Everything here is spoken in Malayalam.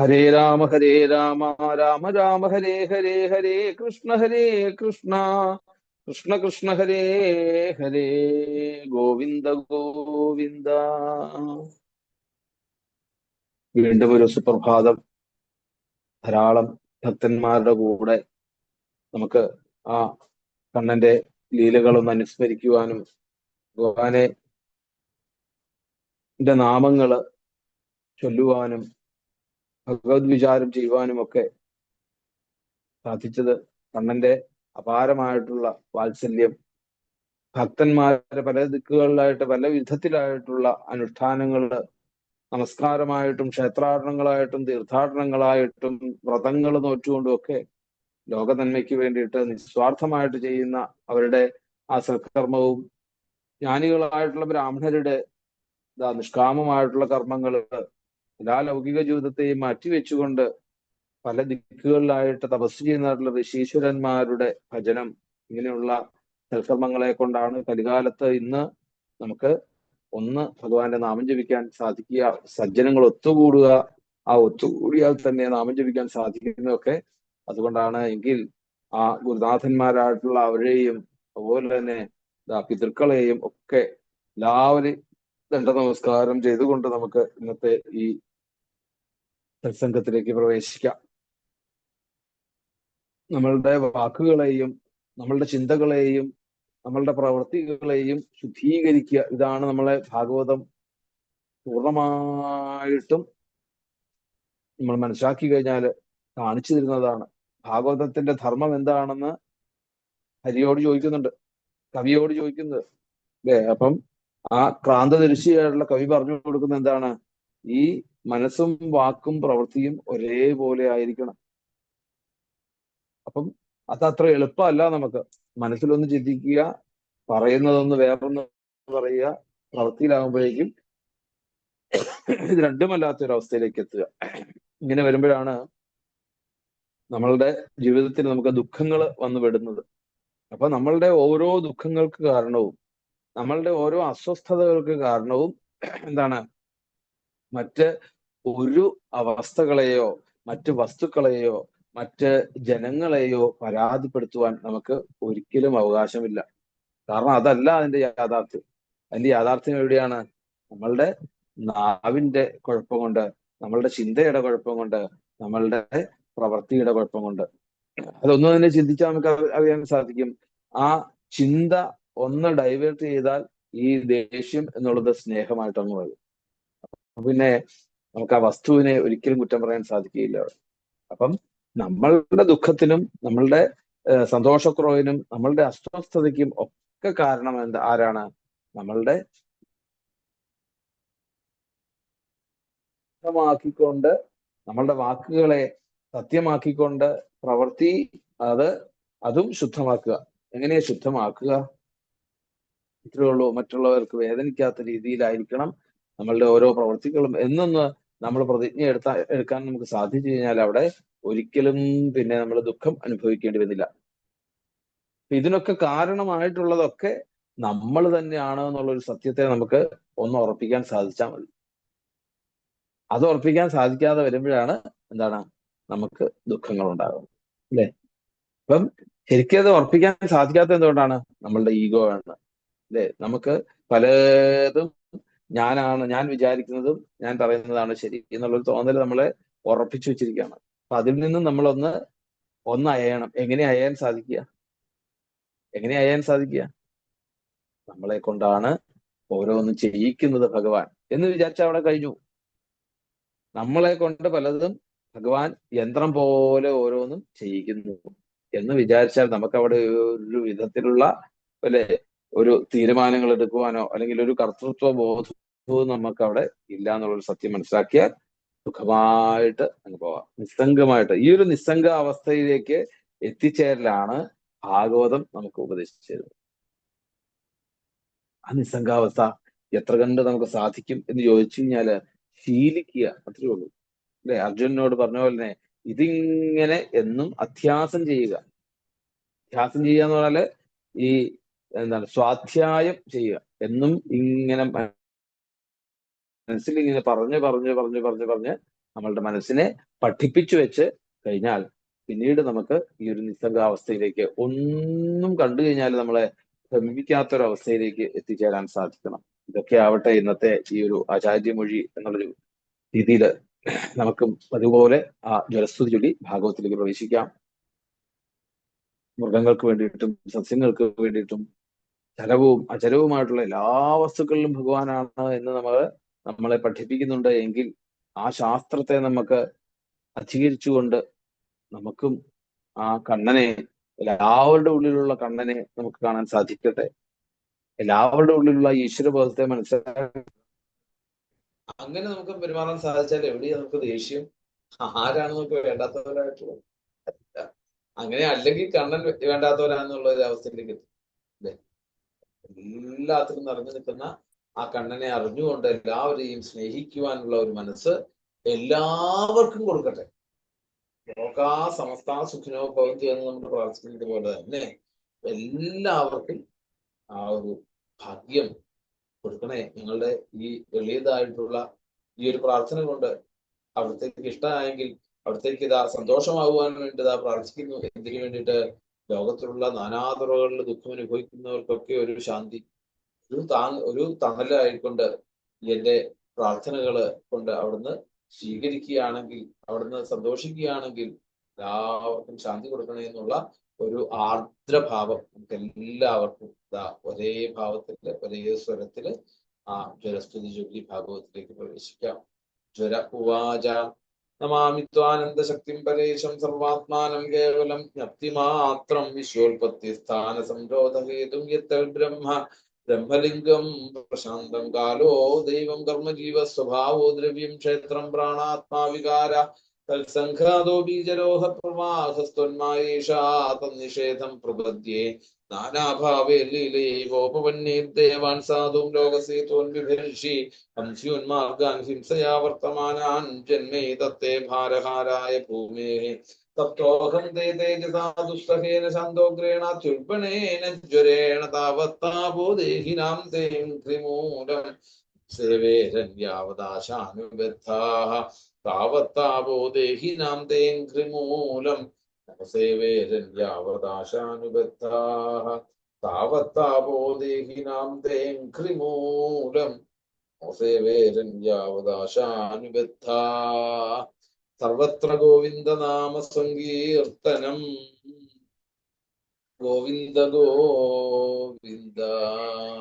ഹരേ രാമ ഹരേ രാമ രാമ രാമ ഹരേ ഹരേ ഹരേ കൃഷ്ണ ഹരേ കൃഷ്ണ കൃഷ്ണ കൃഷ്ണ ഹരേ ഹരേ ഗോവിന്ദ ഗോവിന്ദ. വീണ്ടും ഒരു സുപ്രഭാതം. ധാരാളം ഭക്തന്മാരുടെ കൂടെ നമുക്ക് ആ കണ്ണന്റെ ലീലകളൊന്ന് അനുസ്മരിക്കുവാനും ഭഗവാനെ നാമങ്ങൾ ചൊല്ലുവാനും ഭഗവത് വിചാരം ചെയ്യുവാനും ഒക്കെ സാധിച്ചത് കണ്ണന്റെ അപാരമായിട്ടുള്ള വാത്സല്യം ഭക്തന്മാരെ പല ദിക്കുകളിലായിട്ട് പല വിധത്തിലായിട്ടുള്ള അനുഷ്ഠാനങ്ങൾ നമസ്കാരമായിട്ടും ക്ഷേത്രാടനങ്ങളായിട്ടും തീർത്ഥാടനങ്ങളായിട്ടും വ്രതങ്ങൾ നോറ്റുകൊണ്ടും ഒക്കെ ലോകനന്മയ്ക്ക് വേണ്ടിയിട്ട് നിസ്വാർത്ഥമായിട്ട് ചെയ്യുന്ന അവരുടെ ആ സൽക്കർമ്മവും ജ്ഞാനികളായിട്ടുള്ള ബ്രാഹ്മണരുടെ നിഷ്കാമമായിട്ടുള്ള കർമ്മങ്ങൾ എല്ലാ ലൗകിക ജീവിതത്തെയും മാറ്റിവെച്ചുകൊണ്ട് പല ദിക്കുകളിലായിട്ട് തപസ് ചെയ്യുന്നതായിട്ടുള്ള ഋഷീശ്വരന്മാരുടെ ഭജനം ഇങ്ങനെയുള്ള സൽക്കർമ്മങ്ങളെ കൊണ്ടാണ് കലികാലത്ത് ഇന്ന് നമുക്ക് ഒന്ന് ഭഗവാന്റെ നാമം ജപിക്കാൻ സാധിക്കുക സജ്ജനങ്ങൾ ഒത്തുകൂടുക ആ ഒത്തുകൂടിയാൽ തന്നെ നാമം ജപിക്കാൻ സാധിക്കുന്നതൊക്കെ അതുകൊണ്ടാണ് എങ്കിൽ ആ ഗുരുനാഥന്മാരായിട്ടുള്ള അവരെയും അതുപോലെ തന്നെ പിതൃക്കളെയും ഒക്കെ എല്ലാവരും ദണ്ഡ നമസ്കാരം ചെയ്തുകൊണ്ട് നമുക്ക് ഇന്നത്തെ ഈ സത്സംഗത്തിലേക്ക് പ്രവേശിക്കാം. നമ്മളുടെ വാക്കുകളെയും നമ്മളുടെ ചിന്തകളെയും നമ്മളുടെ പ്രവൃത്തികളെയും ശുദ്ധീകരിക്കുക. ഇതാണ് നമ്മളെ ഭാഗവതം പൂർണമായിട്ടും നമ്മൾ മനസ്സിലാക്കി കഴിഞ്ഞാൽ കാണിച്ചു തരുന്നതാണ്. ഭാഗവതത്തിന്റെ ധർമ്മം എന്താണെന്ന് ഹരിയോട് ചോദിക്കുന്നുണ്ട്. കവിയോട് ചോദിക്കുന്നത്. അല്ലേ അപ്പം ആ ക്രാന്തദർശിയായിട്ടുള്ള കവി പറഞ്ഞു കൊടുക്കുന്ന എന്താണ്? ഈ മനസ്സും വാക്കും പ്രവൃത്തിയും ഒരേപോലെ ആയിരിക്കണം. അപ്പം അത് അത്ര എളുപ്പമല്ല നമുക്ക്. മനസ്സിലൊന്ന് ചിന്തിക്കുക പറയുന്നതൊന്ന് വേറൊന്ന് പറയുക പ്രവൃത്തിയിലാകുമ്പോഴേക്കും ഇത് രണ്ടുമല്ലാത്ത ഒരു അവസ്ഥയിലേക്ക് എത്തുക. ഇങ്ങനെ വരുമ്പോഴാണ് നമ്മളുടെ ജീവിതത്തിൽ നമുക്ക് ദുഃഖങ്ങൾ വന്നു വിടുന്നത് അപ്പൊ നമ്മളുടെ ഓരോ ദുഃഖങ്ങൾക്ക് കാരണവും നമ്മളുടെ ഓരോ അസ്വസ്ഥതകൾക്ക് കാരണവും എന്താണ്? മറ്റ് ഒരു അവസ്ഥകളെയോ മറ്റ് വസ്തുക്കളെയോ മറ്റ് ജനങ്ങളെയോ പരാതിപ്പെടുത്തുവാൻ നമുക്ക് ഒരിക്കലും അവകാശമില്ല. കാരണം അതല്ല അതിന്റെ യാഥാർത്ഥ്യം. അതിന്റെ യാഥാർത്ഥ്യം എവിടെയാണ്? നമ്മളുടെ നാവിന്റെ കുഴപ്പം കൊണ്ട് നമ്മളുടെ ചിന്തയുടെ കുഴപ്പം കൊണ്ട് നമ്മളുടെ പ്രവൃത്തിയുടെ കുഴപ്പം കൊണ്ട് അതൊന്നും തന്നെ ചിന്തിച്ചാൽ നമുക്ക് അറിയാൻ സാധിക്കും. ആ ചിന്ത ഒന്ന് ഡൈവേർട്ട് ചെയ്താൽ ഈ ദേഷ്യം എന്നുള്ളത് സ്നേഹമായിട്ടങ്ങ് വരും. പിന്നെ നമുക്ക് ആ വസ്തുവിനെ ഒരിക്കലും കുറ്റം പറയാൻ സാധിക്കുകയില്ല അപ്പം നമ്മളുടെ ദുഃഖത്തിനും നമ്മളുടെ സന്തോഷക്കുറവിനും നമ്മളുടെ അസ്വസ്ഥതയ്ക്കും ഒക്കെ കാരണം എന്താ ആരാണ്? നമ്മളുടെ ാക്കിക്കൊണ്ട് നമ്മളുടെ വാക്കുകളെ സത്യമാക്കിക്കൊണ്ട് പ്രവൃത്തി അത് അതും ശുദ്ധമാക്കുക. എങ്ങനെയാ ശുദ്ധമാക്കുക? ഇത്രയേ ഉള്ളൂ. മറ്റുള്ളവർക്ക് വേദനിക്കാത്ത രീതിയിലായിരിക്കണം. നമ്മളുടെ ഓരോ പ്രവൃത്തികളും എന്നൊന്ന് നമ്മൾ പ്രതിജ്ഞ എടുത്താ എടുക്കാൻ നമുക്ക് സാധിച്ചു കഴിഞ്ഞാൽ അവിടെ ഒരിക്കലും പിന്നെ നമ്മൾ ദുഃഖം അനുഭവിക്കേണ്ടി വരുന്നില്ല ഇതിനൊക്കെ കാരണമായിട്ടുള്ളതൊക്കെ നമ്മൾ തന്നെയാണ് എന്നുള്ള ഒരു സത്യത്തെ നമുക്ക് ഒന്ന് ഉറപ്പിക്കാൻ സാധിച്ചാൽ മതി. അത് ഉറപ്പിക്കാൻ സാധിക്കാതെ വരുമ്പോഴാണ് എന്താണ് നമുക്ക് ദുഃഖങ്ങൾ ഉണ്ടാകുന്നത് അല്ലെ? അപ്പം ശരിക്കും അത് ഉറപ്പിക്കാൻ സാധിക്കാത്ത എന്തുകൊണ്ടാണ്? നമ്മളുടെ ഈഗോ ആണ്. അല്ലെ? നമുക്ക് പലതും ഞാനാണ് ഞാൻ വിചാരിക്കുന്നതും ഞാൻ പറയുന്നതാണ് ശരി എന്നുള്ളൊരു തോന്നൽ നമ്മളെ ഉറപ്പിച്ചു വെച്ചിരിക്കുകയാണ്. അപ്പൊ അതിൽ നിന്നും നമ്മളൊന്ന് ഒന്ന് അയയണം. എങ്ങനെ അയയാൻ സാധിക്കുക? എങ്ങനെ അയയാൻ സാധിക്കുക? നമ്മളെ കൊണ്ടാണ് ഓരോന്നും ചെയ്യിക്കുന്നത് ഭഗവാൻ എന്ന് വിചാരിച്ച അവിടെ കഴിഞ്ഞു. നമ്മളെ കൊണ്ട് പലതും ഭഗവാൻ യന്ത്രം പോലെ ഓരോന്നും ചെയ്യിക്കുന്നു എന്ന് വിചാരിച്ചാൽ നമുക്ക് അവിടെ ഒരു വിധത്തിലുള്ള അല്ലെ ഒരു തീരുമാനങ്ങൾ എടുക്കുവാനോ അല്ലെങ്കിൽ ഒരു കർത്തൃത്വ ബോധവും നമുക്ക് അവിടെ ഇല്ല എന്നുള്ളൊരു സത്യം മനസ്സിലാക്കിയാൽ സുഖമായിട്ട് അങ്ങ് പോവാം. നിസ്സംഗമായിട്ട് ഈ ഒരു നിസ്സംഗ അവസ്ഥയിലേക്ക് എത്തിച്ചേരലാണ് ഭാഗവതം നമുക്ക് ഉപദേശിച്ചത്. ആ നിസ്സംഗാവസ്ഥ എത്ര കണ്ട് നമുക്ക് സാധിക്കും എന്ന് ചോദിച്ചു കഴിഞ്ഞാൽ ശീലിക്കുക അത്രേ ഉള്ളൂ. അല്ലെ? അർജുനനോട് പറഞ്ഞ പോലെ തന്നെ ഇതിങ്ങനെ എന്നും അധ്യാസം ചെയ്യുക. അധ്യാസം ചെയ്യുക എന്ന് പറഞ്ഞാൽ ഈ എന്താണ് സ്വാധ്യായം ചെയ്യുക. എന്നും ഇങ്ങനെ മനസ്സിൽ ഇങ്ങനെ പറഞ്ഞ് പറഞ്ഞ് പറഞ്ഞ് പറഞ്ഞ് പറഞ്ഞ് നമ്മളുടെ മനസ്സിനെ പഠിപ്പിച്ചു വെച്ച് കഴിഞ്ഞാൽ പിന്നീട് നമുക്ക് ഈ ഒരു നിസ്സംഗാവസ്ഥയിലേക്ക് ഒന്നും കണ്ടു കഴിഞ്ഞാൽ നമ്മളെ ഭ്രമിപ്പിക്കാത്തൊരവസ്ഥയിലേക്ക് എത്തിച്ചേരാൻ സാധിക്കണം. ഇതൊക്കെ ആവട്ടെ ഇന്നത്തെ ഈ ഒരു ആചാര്യമൊഴി എന്നുള്ളൊരു രീതിയിൽ നമുക്കും അതുപോലെ ആ ജലസ്തുതി ചൊല്ലി ഭാഗവത്തിലേക്ക് പ്രവേശിക്കാം. മൃഗങ്ങൾക്ക് വേണ്ടിയിട്ടും സസ്യങ്ങൾക്ക് വേണ്ടിയിട്ടും ചലവും അചലവുമായിട്ടുള്ള എല്ലാ വസ്തുക്കളിലും ഭഗവാനാണ് എന്ന് നമ്മൾ നമ്മളെ പഠിപ്പിക്കുന്നുണ്ട്. എങ്കിൽ ആ ശാസ്ത്രത്തെ നമുക്ക് അധികരിച്ചുകൊണ്ട് നമുക്കും ആ കണ്ണനെ എല്ലാവരുടെ ഉള്ളിലുള്ള കണ്ണനെ നമുക്ക് കാണാൻ സാധിക്കട്ടെ. എല്ലാവരുടെ ഉള്ളിലുള്ള ഈശ്വരബോധത്തെ മനസ്സിലാക്കാൻ അങ്ങനെ നമുക്ക് പെരുമാറാൻ സാധിച്ചാൽ എവിടെയാ നമുക്ക് ദേഷ്യം? ആരാണ് നമുക്ക് വേണ്ടാത്തവരായിട്ടുള്ളത് അങ്ങനെ അല്ലെങ്കിൽ കണ്ണൻ വേണ്ടാത്തവരാണെന്നുള്ള ഒരു അവസ്ഥയിലേക്ക് എത്തും. എല്ലാത്തിലും നിറഞ്ഞു നിൽക്കുന്ന ആ കണ്ണനെ അറിഞ്ഞുകൊണ്ട് എല്ലാവരെയും സ്നേഹിക്കുവാനുള്ള ഒരു മനസ്സ് എല്ലാവർക്കും കൊടുക്കട്ടെ. ലോകാ സമസ്ത സുഖിനോ ഭവന്തി എന്ന് നമ്മൾ പ്രാർത്ഥിക്കുന്നത് പോലെ തന്നെ എല്ലാവർക്കും ആ ഒരു ഭാഗ്യം കൊടുക്കണേ. നിങ്ങളുടെ ഈ എളിയതായിട്ടുള്ള ഈ ഒരു പ്രാർത്ഥന കൊണ്ട് അവിടത്തേക്ക് ഇഷ്ടമായെങ്കിൽ അവിടത്തേക്ക് ഇതാ സന്തോഷമാകുവാൻ വേണ്ടി ഇതാ പ്രാർത്ഥിക്കുന്നു. എന്തിനു വേണ്ടിയിട്ട്? ലോകത്തിലുള്ള നാനാതുറകളിൽ ദുഃഖം അനുഭവിക്കുന്നവർക്കൊക്കെ ഒരു ശാന്തി ഒരു താ ഒരു തണലായിക്കൊണ്ട് എന്റെ പ്രാർത്ഥനകൾ കൊണ്ട് അവിടുന്ന് സ്വീകരിക്കുകയാണെങ്കിൽ അവിടുന്ന് സന്തോഷിക്കുകയാണെങ്കിൽ എല്ലാവർക്കും ശാന്തി കൊടുക്കണേ എന്നുള്ള ഒരു ആർദ്രഭാവം നമുക്ക് എല്ലാവർക്കും ഒരേ ഭാവത്തിൽ ഒരേ സ്വരത്തിൽ ആ ജ്വരസ്തുതി ജോലി ഭാഗവത്തിലേക്ക് പ്രവേശിക്കാം. ജ്വര ഉവാച നമാമി ത്വാനന്ദ ശക്തിം പരേശം സർവാത്മാനം കേവലം ജ്ഞപ്തിമാത്രം വിശ്വോൽപത്തി സ്ഥാന സംരോധഹേതും യത്തൽ ബ്രഹ്മ. ബ്രഹ്മലിംഗം പ്രശാന്തം കാലോ ദൈവം കർമ്മജീവ സ്വഭാവോ ദ്രവ്യം ക്ഷേത്രം പ്രാണാത്മാ വികാര തത്സംഘാതോ ബീജരോഹ പ്രവാഹസ്ത്വന്മായേഷാ തന്നിഷേധം പ്രപദ്യേ. നാനാഭാവേ ലീലൈവോപവന്യേർദേവാൻ സാധും ലോകസേതോൻ വിഭർഷി ഹംസ്യോന്മാർഗാൻ ഹിംസയാ വർത്തമാനാൻ ജന്മേ തത്തേ ഭാരഹാരായ ഭൂമേः. തപ്തോഹം തേ തേജസാ ദുസ്സഹേന ശാന്തോഗ്രേണാത്യുൽപണേന ജ്വരേണ താവത്താപോ ദേഹിനാം തേം ത്രിമൂലം. സേവേരന്യാവദാശാനുബദ്ധാः താവത്താപോ ദേഹിനാം തേം ത്രിമൂലം സേവേരന്യാവദാശാനുബദ്ധാः താവത്താപോ ദേഹിനാം തേം ഘ്രിമൂലം സേവേരന്യാവദാശാനുബദ്ധാ സർവത്ര ഗോവിന്ദനാമ സങ്കീർത്തനം ഗോവിന്ദ ഗോവിന്ദ